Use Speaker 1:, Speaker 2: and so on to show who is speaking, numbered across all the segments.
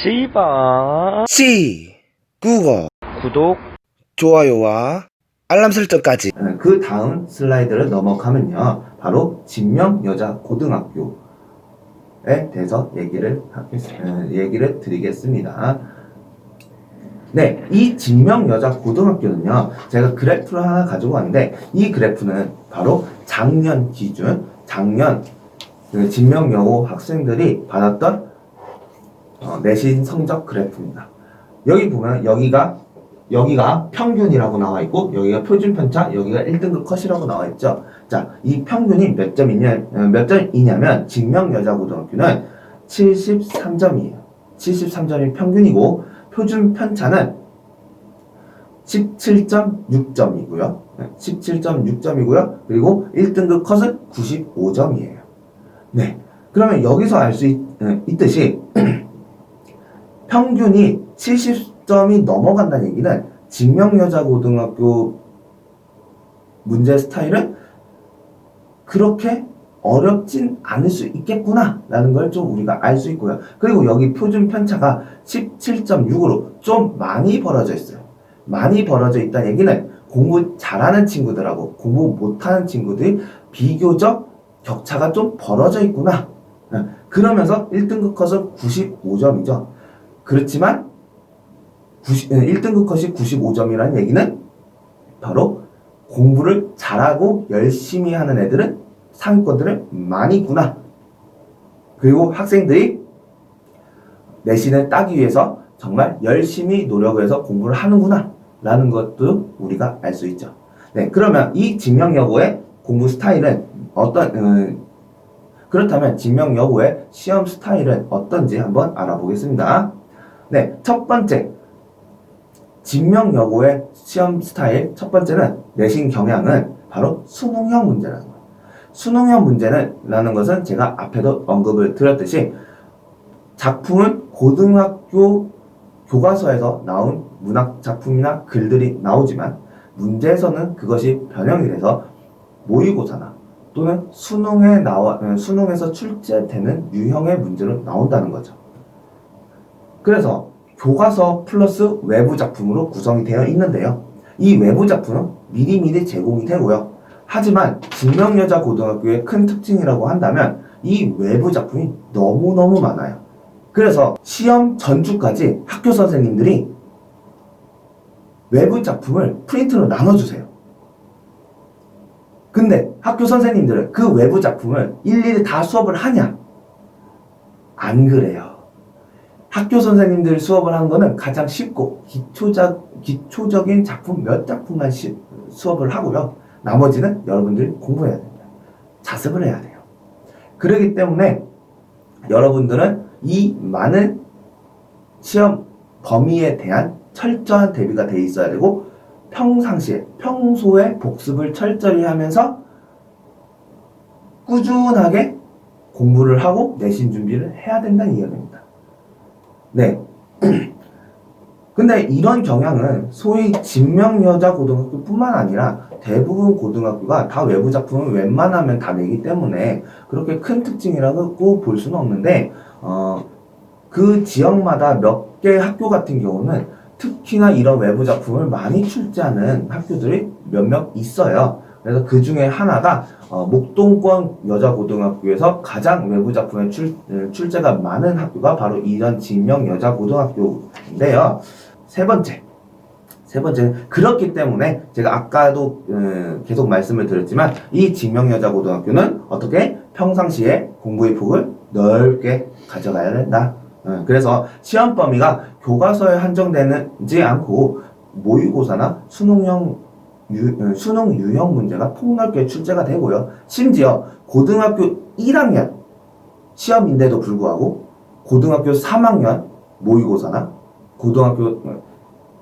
Speaker 1: 씨바
Speaker 2: C 국어
Speaker 1: 구독
Speaker 2: 좋아요와 알람 설정까지
Speaker 3: 그 다음 슬라이드를 넘어가면요. 바로 진명 여자 고등학교에 대해서 얘기를 하겠, 에, 얘기를 드리겠습니다. 네, 이 진명 여자 고등학교는요. 제가 그래프를 하나 가지고 왔는데 이 그래프는 바로 작년 기준, 작년 그 진명 여고 학생들이 받았던 어, 내신 성적 그래프입니다. 여기 보면 여기가 여기가 평균이라고 나와 있고 여기가 표준 편차, 여기가 1등급 컷이라고 나와 있죠. 자, 이 평균이 몇 점이냐 어, 몇 점이냐면 직명 여자 고등학교는 73점이에요. 73점이 평균이고 표준 편차는 17.6점이고요. 17.6점이고요. 그리고 1등급 컷은 95점이에요. 네. 그러면 여기서 알 수 있듯이 평균이 70점이 넘어간다는 얘기는 직명여자고등학교 문제 스타일은 그렇게 어렵진 않을 수 있겠구나 라는 걸 좀 우리가 알 수 있고요. 그리고 여기 표준 편차가 17.6으로 좀 많이 벌어져 있어요. 많이 벌어져 있다는 얘기는 공부 잘하는 친구들하고 공부 못하는 친구들이 비교적 격차가 좀 벌어져 있구나. 네. 그러면서 1등급 컷은 95점이죠. 그렇지만 90, 1등급 컷이 95점이라는 얘기는 바로 공부를 잘하고 열심히 하는 애들은 상위권들은 많이 구나. 그리고 학생들이 내신을 따기 위해서 정말 열심히 노력을 해서 공부를 하는구나. 라는 것도 우리가 알 수 있죠. 네, 그러면 이 증명여고의 공부 스타일은 어떤, 음, 그렇다면 증명여고의 시험 스타일은 어떤지 한번 알아보겠습니다. 네, 첫 번째. 직명여고의 시험 스타일 첫 번째는 내신 경향은 바로 수능형 문제라는 거예요. 수능형 문제는 라는 것은 제가 앞에도 언급을 드렸듯이 작품은 고등학교 교과서에서 나온 문학 작품이나 글들이 나오지만 문제에서는 그것이 변형이 돼서 모의고사나 또는 수능에 나와 수능에서 출제되는 유형의 문제로 나온다는 거죠. 그래서 교과서 플러스 외부 작품으로 구성이 되어 있는데요. 이 외부 작품은 미리미리 제공이 되고요. 하지만 증명여자 고등학교의 큰 특징이라고 한다면 이 외부 작품이 너무너무 많아요. 그래서 시험 전주까지 학교 선생님들이 외부 작품을 프린트로 나눠주세요. 근데 학교 선생님들은 그 외부 작품을 일일이 다 수업을 하냐? 안 그래요. 학교 선생님들 수업을 하는 거는 가장 쉽고 기초적, 기초적인 작품 몇 작품만 시, 수업을 하고요. 나머지는 여러분들이 공부해야 됩니다. 자습을 해야 돼요. 그렇기 때문에 여러분들은 이 많은 시험 범위에 대한 철저한 대비가 돼 있어야 되고 평상시에 평소에 복습을 철저히 하면서 꾸준하게 공부를 하고 내신 준비를 해야 된다는 이야기입니다. 네. 근데 이런 경향은 소위 진명 여자 고등학교뿐만 아니라 대부분 고등학교가 다 외부 작품을 웬만하면 다 내기 때문에 그렇게 큰 특징이라고 볼 수는 없는데 어, 그 지역마다 몇 개 학교 같은 경우는 특히나 이런 외부 작품을 많이 출제하는 학교들이 몇몇 있어요. 그래서 그 중에 하나가 어, 목동권 여자고등학교에서 가장 외부 작품의 출, 출제가 많은 학교가 바로 이런 진명 여자고등학교인데요. 세 번째. 세 번째는 그렇기 때문에 제가 아까도 음, 계속 말씀을 드렸지만 이 진명여자고등학교는 어떻게 평상시에 공부의 폭을 넓게 가져가야 된다. 음, 그래서 시험 범위가 교과서에 한정되지 않고 모의고사나 수능형 유, 수능 유형 문제가 폭넓게 출제가 되고요. 심지어 고등학교 1학년 시험인데도 불구하고 고등학교 3학년 모의고사나 고등학교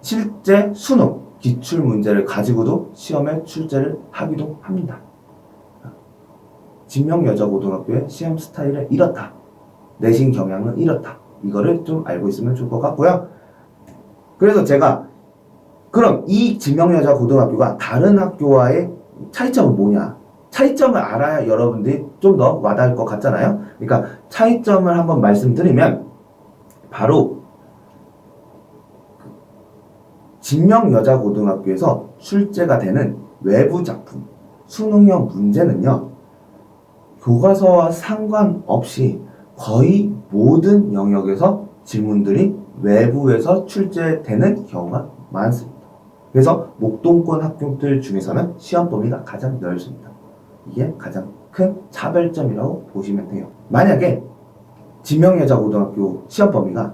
Speaker 3: 실제 수능 기출 문제를 가지고도 시험에 출제를 하기도 합니다. 진명여자고등학교의 시험 스타일은 이렇다. 내신 경향은 이렇다. 이거를 좀 알고 있으면 좋을 것 같고요. 그래서 제가 그럼 이 진명여자 고등학교가 다른 학교와의 차이점은 뭐냐? 차이점을 알아야 여러분들이 좀 더 와닿을 것 같잖아요. 그러니까 차이점을 한번 말씀드리면 바로 진명여자고등학교에서 출제가 되는 외부 작품, 수능형 문제는요, 교과서와 상관없이 거의 모든 영역에서 질문들이 외부에서 출제되는 경우가 많습니다. 그래서 목동권 학교들 중에서는 시험 범위가 가장 넓습니다. 이게 가장 큰 차별점이라고 보시면 돼요. 만약에 진명여자고등학교 시험 범위가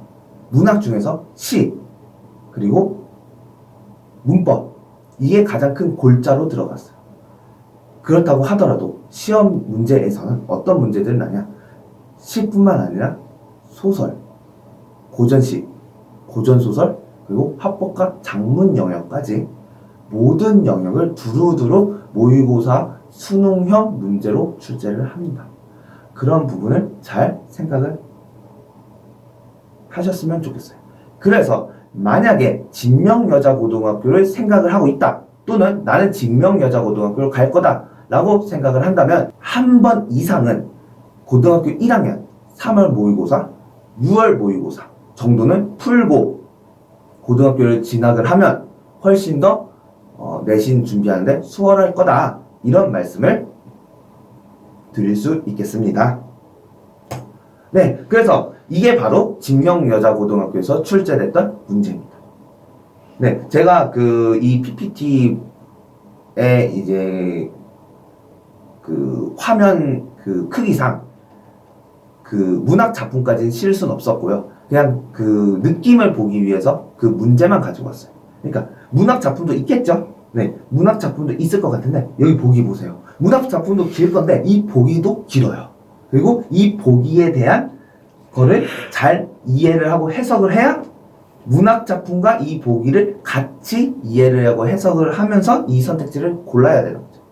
Speaker 3: 문학 중에서 시 그리고 문법 이게 가장 큰 골자로 들어갔어요. 그렇다고 하더라도 시험 문제에서는 어떤 문제들이 나냐? 시뿐만 아니라 소설, 고전시, 고전소설, 그리고 합법과 작문 영역까지 모든 영역을 두루두루 모의고사 수능형 문제로 출제를 합니다. 그런 부분을 잘 생각을 하셨으면 좋겠어요. 그래서 만약에 진명여자고등학교를 생각을 하고 있다. 또는 나는 진명여자고등학교를 갈 거다. 라고 생각을 한다면 한 번 이상은 고등학교 1학년 3월 모의고사, 6월 모의고사 정도는 풀고 고등학교를 진학을 하면 훨씬 더 어, 내신 준비하는데 수월할 거다. 이런 말씀을 드릴 수 있겠습니다. 네, 그래서 이게 바로 진명여자고등학교에서 출제됐던 문제입니다. 네, 제가 그 이 PPT에 이제 그 화면 그 크기상 그 문학 작품까지는 실을 수는 없었고요. 그냥 그 느낌을 보기 위해서 그 문제만 가지고 왔어요. 그러니까 문학 작품도 있겠죠. 네, 문학 작품도 있을 것 같은데 여기 보기 보세요. 문학 작품도 길 건데 이 보기도 길어요. 그리고 이 보기에 대한 거를 잘 이해를 하고 해석을 해야 문학 작품과 이 보기를 같이 이해를 하고 해석을 하면서 이 선택지를 골라야 되는 거죠.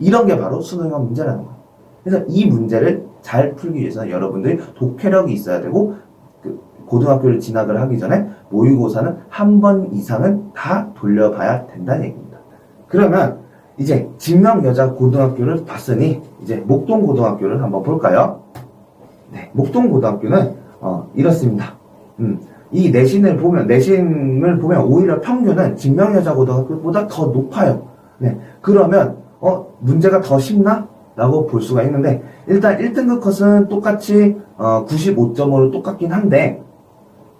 Speaker 3: 이런 게 바로 수능형 문제라는 거예요. 그래서 이 문제를 잘 풀기 위해서 여러분들이 독해력이 있어야 되고 그 고등학교를 진학을 하기 전에 모의고사는 한 번 이상은 다 돌려봐야 된다는 얘기입니다. 그러면 이제 진명 여자 고등학교를 봤으니 이제 목동 고등학교를 한번 볼까요? 네, 목동 고등학교는 어, 이렇습니다. 음, 이 내신을 보면 내신을 보면 오히려 평균은 진명 여자 고등학교보다 더 높아요. 네, 그러면 어 문제가 더 쉽나? 라고 볼 수가 있는데 일단 1등급 컷은 똑같이 어, 95점으로 똑같긴 한데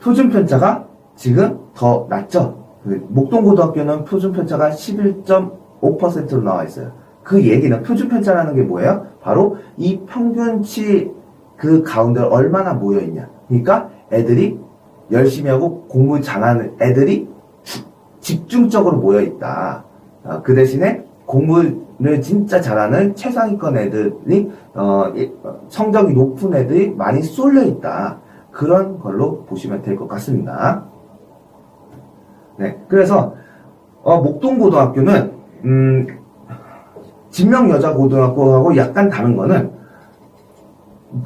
Speaker 3: 표준 편차가 지금 더 낮죠. 그 목동고등학교는 표준 편차가 11.5%로 나와 있어요. 그 얘기는 표준 편차라는 게 뭐예요? 바로 이 평균치 그 가운데 얼마나 모여 있냐. 그러니까 애들이 열심히 하고 공부 잘하는 애들이 주- 집중적으로 모여 있다. 어, 그 대신에 공부를 진짜 잘하는 최상위권 애들이 어, 이- 어, 성적이 높은 애들이 많이 쏠려 있다. 그런 걸로 보시면 될 것 같습니다. 네, 그래서 어, 목동고등학교는 음, 진명여자고등학교하고 약간 다른 거는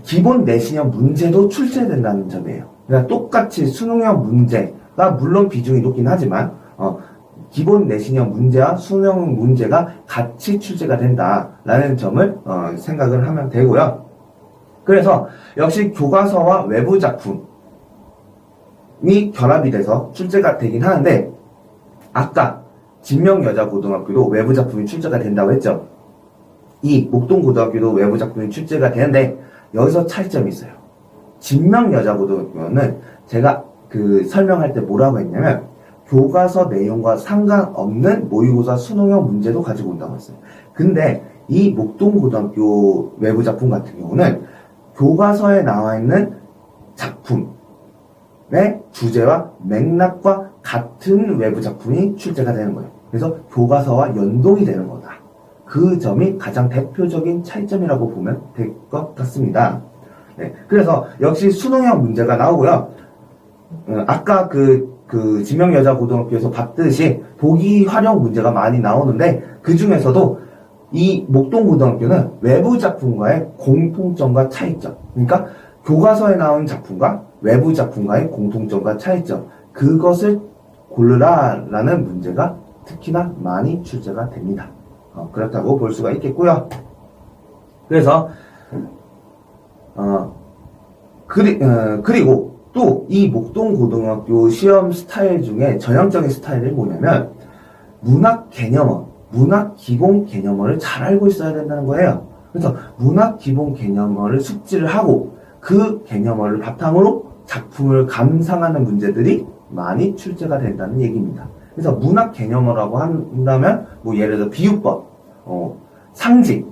Speaker 3: 기본 내신형 문제도 출제된다는 점이에요. 그러니까 똑같이 수능형 문제가 물론 비중이 높긴 하지만 어, 기본 내신형 문제와 수능 문제가 같이 출제가 된다라는 점을 어, 생각을 하면 되고요. 그래서 역시 교과서와 외부 작품이 결합이 돼서 출제가 되긴 하는데 아까 진명여자고등학교도 외부 작품이 출제가 된다고 했죠. 이 목동고등학교도 외부 작품이 출제가 되는데 여기서 차이점이 있어요. 진명여자고등학교는 제가 그 설명할 때 뭐라고 했냐면 교과서 내용과 상관없는 모의고사 수능형 문제도 가지고 온다고 했어요. 근데 이 목동고등학교 외부 작품 같은 경우는 교과서에 나와 있는 작품의 주제와 맥락과 같은 외부 작품이 출제가 되는 거예요. 그래서 교과서와 연동이 되는 거다. 그 점이 가장 대표적인 차이점이라고 보면 될 것 같습니다. 네, 그래서 역시 수능형 문제가 나오고요. 어, 아까 그, 그, 지명여자고등학교에서 봤듯이 보기 활용 문제가 많이 나오는데 그 중에서도 이 목동고등학교는 외부 작품과의 공통점과 차이점. 그러니까 교과서에 나온 작품과 외부 작품과의 공통점과 차이점. 그것을 고르라라는 문제가 특히나 많이 출제가 됩니다. 어, 그렇다고 볼 수가 있겠고요. 그래서 어, 그리, 어, 그리고 또 이 목동고등학교 시험 스타일 중에 전형적인 스타일이 뭐냐면 문학 개념어, 문학 기본 개념어를 잘 알고 있어야 된다는 거예요. 그래서 문학 기본 개념어를 숙지를 하고 그 개념어를 바탕으로 작품을 감상하는 문제들이 많이 출제가 된다는 얘기입니다. 그래서 문학 개념어라고 한다면 뭐 예를 들어 비유법, 어, 상징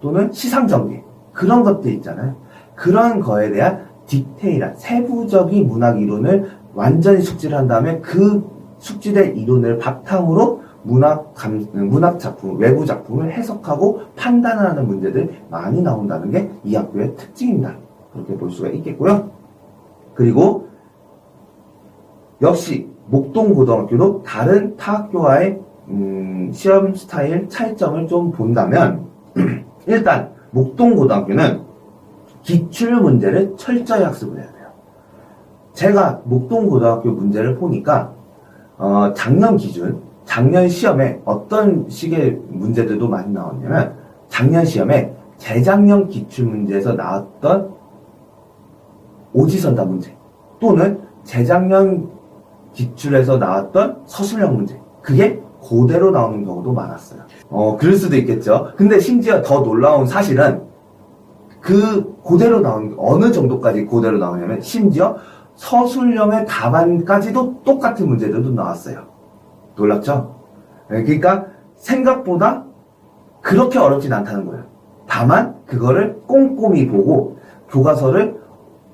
Speaker 3: 또는 시상전개 그런 것들 있잖아요. 그런 거에 대한 디테일한 세부적인 문학 이론을 완전히 숙지를 한 다음에 그 숙지된 이론을 바탕으로 문학 감, 문학 작품, 외부 작품을 해석하고 판단하는 문제들 많이 나온다는 게 이 학교의 특징입니다. 그렇게 볼 수가 있겠고요. 그리고 역시 목동고등학교도 다른 타 학교와의 음, 시험 스타일 차이점을 좀 본다면 일단 목동고등학교는 기출 문제를 철저히 학습을 해야 돼요. 제가 목동고등학교 문제를 보니까 어, 작년 기준, 작년 시험에 어떤 식의 문제들도 많이 나왔냐면 작년 시험에 재작년 기출 문제에서 나왔던 오지선다 문제 또는 재작년 기출에서 나왔던 서술형 문제 그게 그대로 나오는 경우도 많았어요. 어, 그럴 수도 있겠죠. 근데 심지어 더 놀라운 사실은 그 그대로 나오는 게 어느 정도까지 그대로 나오냐면 심지어 서술형의 답안까지도 똑같은 문제들도 나왔어요. 놀랍죠? 네, 그러니까 생각보다 그렇게 어렵진 않다는 거예요. 다만 그거를 꼼꼼히 보고 교과서를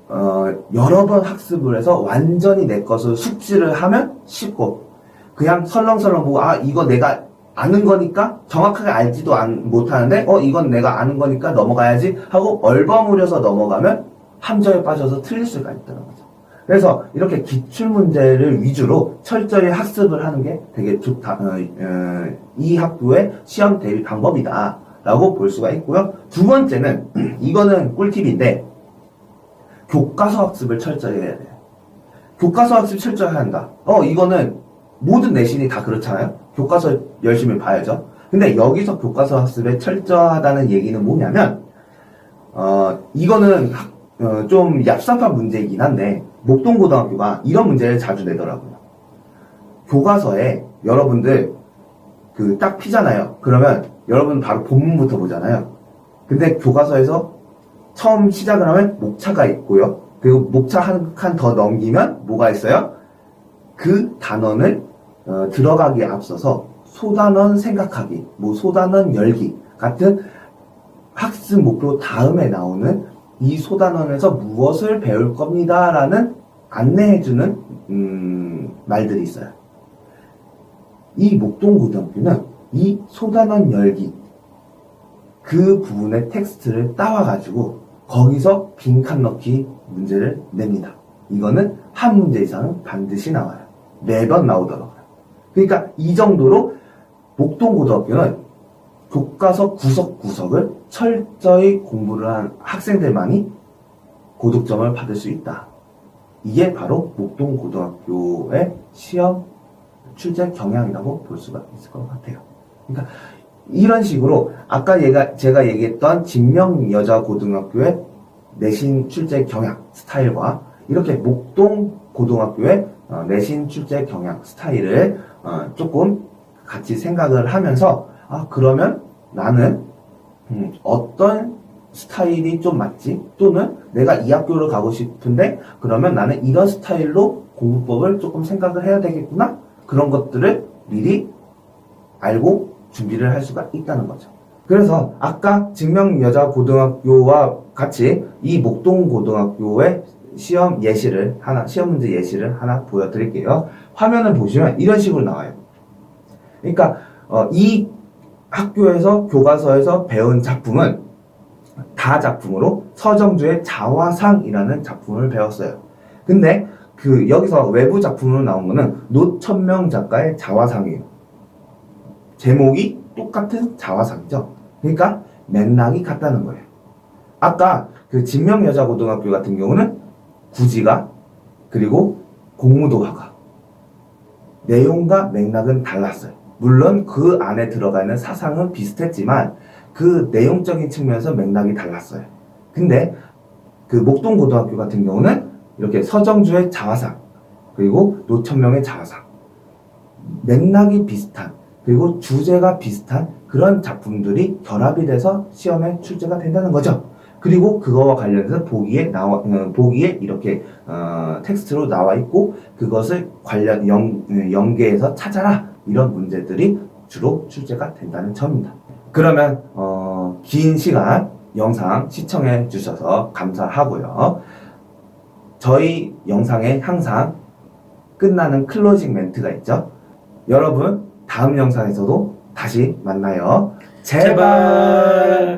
Speaker 3: 어, 여러 번 학습을 해서 완전히 내 것을 숙지를 하면 쉽고 그냥 설렁설렁 보고 아 이거 내가 아는 거니까 정확하게 알지도 안, 못하는데 어 이건 내가 아는 거니까 넘어가야지 하고 얼버무려서 넘어가면 함정에 빠져서 틀릴 수가 있다는 거죠. 그래서 이렇게 기출 문제를 위주로 철저히 학습을 하는 게 되게 좋다. 어, 어, 이 학교의 시험 대비 방법이다 라고 볼 수가 있고요. 두 번째는 이거는 꿀팁인데 교과서 학습을 철저히 해야 돼요. 교과서 학습 철저히 한다. 어 이거는 모든 내신이 다 그렇잖아요. 교과서 열심히 봐야죠. 근데 여기서 교과서 학습에 철저하다는 얘기는 뭐냐면 어 이거는 학- 어, 좀 얍삽한 문제이긴 한데 목동고등학교가 이런 문제를 자주 내더라고요. 교과서에 여러분들 그 딱 피잖아요. 그러면 여러분 바로 본문부터 보잖아요. 근데 교과서에서 처음 시작을 하면 목차가 있고요. 그리고 목차 한 칸 더 넘기면 뭐가 있어요? 그 단원을 어, 들어가기에 앞서서 소단원 생각하기, 뭐 소단원 열기 같은 학습 목표 다음에 나오는 이 소단원에서 무엇을 배울 겁니다라는 안내해주는 음, 말들이 있어요. 이 목동고등학교는 이 소단원 열기 그 부분의 텍스트를 따와가지고 거기서 빈칸 넣기 문제를 냅니다. 이거는 한 문제 이상은 반드시 나와요. 매번 나오더라고요. 그러니까 이 정도로 목동고등학교는 교과서 구석구석을 철저히 공부를 한 학생들만이 고득점을 받을 수 있다. 이게 바로 목동고등학교의 시험 출제 경향이라고 볼 수가 있을 것 같아요. 그러니까 이런 식으로 아까 얘가 제가 얘기했던 진명 여자 고등학교의 내신 출제 경향 스타일과 이렇게 목동 고등학교의 어, 내신 출제 경향 스타일을 어, 조금 같이 생각을 하면서 아 그러면 나는 음, 어떤 스타일이 좀 맞지? 또는 내가 이 학교를 가고 싶은데 그러면 나는 이런 스타일로 공부법을 조금 생각을 해야 되겠구나? 그런 것들을 미리 알고 준비를 할 수가 있다는 거죠. 그래서 아까 증명 여자 고등학교와 같이 이 목동 고등학교의 시험 예시를 하나 시험 문제 예시를 하나 보여드릴게요. 화면을 보시면 이런 식으로 나와요. 그러니까 어, 이 학교에서 교과서에서 배운 작품은 다 작품으로 서정주의 자화상이라는 작품을 배웠어요. 근데 그 여기서 외부 작품으로 나온 거는 노천명 작가의 자화상이에요. 제목이 똑같은 자화상이죠. 그러니까 맥락이 같다는 거예요. 아까 그 진명여자고등학교 같은 경우는 구지가 그리고 공무도화가 내용과 맥락은 달랐어요. 물론 그 안에 들어가 있는 사상은 비슷했지만 그 내용적인 측면에서 맥락이 달랐어요. 근데 그 목동 고등학교 같은 경우는 이렇게 서정주의 자화상 그리고 노천명의 자화상 맥락이 비슷한 그리고 주제가 비슷한 그런 작품들이 결합이 돼서 시험에 출제가 된다는 거죠. 그리고 그거와 관련해서 보기에 나와 어, 보기에 이렇게 어, 텍스트로 나와 있고 그것을 관련 연, 어, 연계해서 찾아라 이런 문제들이 주로 출제가 된다는 점입니다. 그러면 어, 긴 시간 영상 시청해 주셔서 감사하고요. 저희 영상에 항상 끝나는 클로징 멘트가 있죠. 여러분 다음 영상에서도 다시 만나요. 제발.